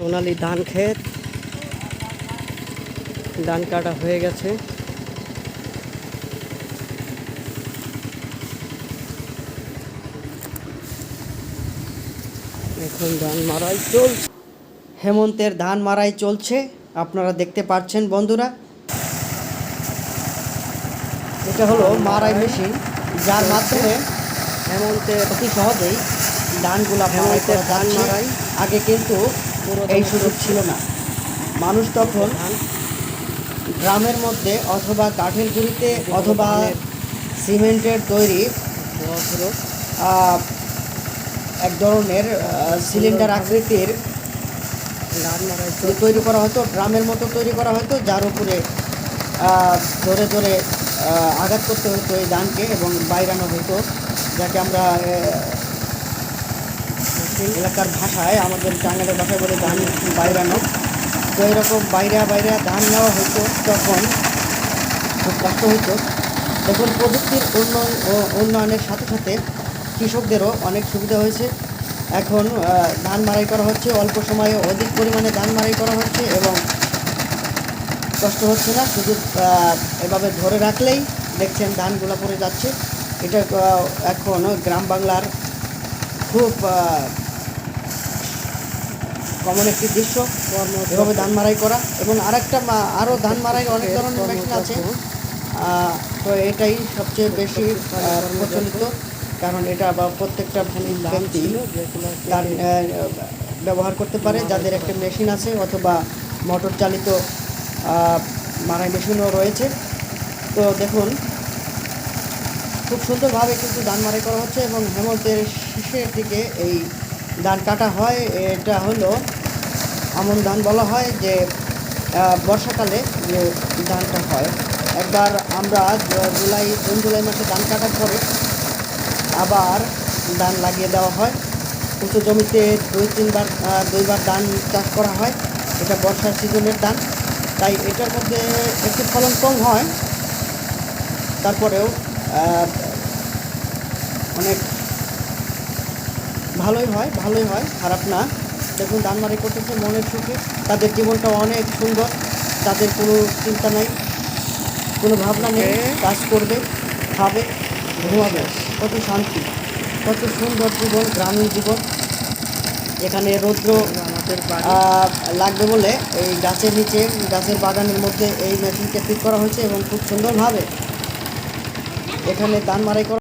সোনালি ধান ক্ষেত। ধান কাটা হয়ে গেছে। এখন ধান মারাই চলছে। হেমন্তের ধান মারাই চলছে। আপনারা দেখতে পাচ্ছেন বন্ধুরা। এটা হলো মারাই মেশিন। যার মাধ্যমে হেমন্তের অতি সহজেই ধানগুলা করা ধান মারাই। আগে কিন্তু এই সুযোগ ছিল না। মানুষ তখন গ্রামের মধ্যে অথবা কাঠের গুঁড়িতে অথবা সিমেন্টের তৈরি এক ধরনের সিলিন্ডার আকৃতির তৈরি করা হতো ড্রামের মতো তৈরি করা হতো, যার উপরে ধরে ধরে আঘাত করতে হতো এই ধানকে এবং বাইরানো হতো, যাকে আমরা এলাকার ভাষায় আমাদের টাঙ্গালের ভাষায় বলে ধান বাইরানো। তো এরকম বাইরা বাইরা ধান নেওয়া হতো তখন খুব কষ্ট হতো দেখুন প্রযুক্তির উন্নয়ন ও উন্নয়নের সাথে সাথে কৃষকদেরও অনেক সুবিধা হয়েছে। এখন ধান মারাই করা হচ্ছে, অল্প সময়ে অধিক পরিমাণে ধান মারাই করা হচ্ছে এবং কষ্ট হচ্ছে না। শুধু এভাবে ধরে রাখলেই দেখছেন ধানগুলো পড়ে যাচ্ছে। এটা এখন গ্রাম বাংলার খুব কমন একটি দৃশ্য। এভাবে ধান মারাই করা। এবং আরেকটা আরও ধান মারাই অনেক ধরনের মেশিন আছে। তো এটাই সবচেয়ে বেশি প্রচলিত। কারণ এটা বা প্রত্যেকটা ব্যক্তি আহ, ব্যবহার করতে পারে। যাদের একটা মেশিন আছে অথবা মোটর চালিত মারাই মেশিনও রয়েছে। তো দেখুন খুব সুন্দরভাবে কিন্তু ধান মারাই করা হচ্ছে এবং হেমন্তের শেষের দিকে এই ধান কাটা হয়। এটা হলো আমন ধান বলা হয় যে বর্ষাকালে যে ধানটা হয়। একবার আমরা জুলাই, জুন, জুলাই মাসে ধান কাটার পরে আবার ধান লাগিয়ে দেওয়া হয়। উঁচু জমিতে দুই, তিনবার দুইবার ধান চাষ করা হয়। এটা বর্ষার সিজনের ধান। তাই এটার মধ্যে একটু ফলন কম হয়। তারপরেও অনেক ভালোই হয় ভালোই হয়, খারাপ না। দেখুন ধানমারি করতেছে মনের সুখে তাদের জীবনটা অনেক সুন্দর তাদের কোনো চিন্তা নাই কোনো ভাবনা নেই কাজ করবে খাবে ঘুমাবে কত শান্তি কত সুন্দর জীবন গ্রামীণ জীবন। এখানে রৌদ্র লাগবে বলে এই গাছের নিচে গাছের বাগানের মধ্যে এই মেশিনকে ফিট করা হয়েছে এবং খুব সুন্দরভাবে এখানে ধান মারাই করা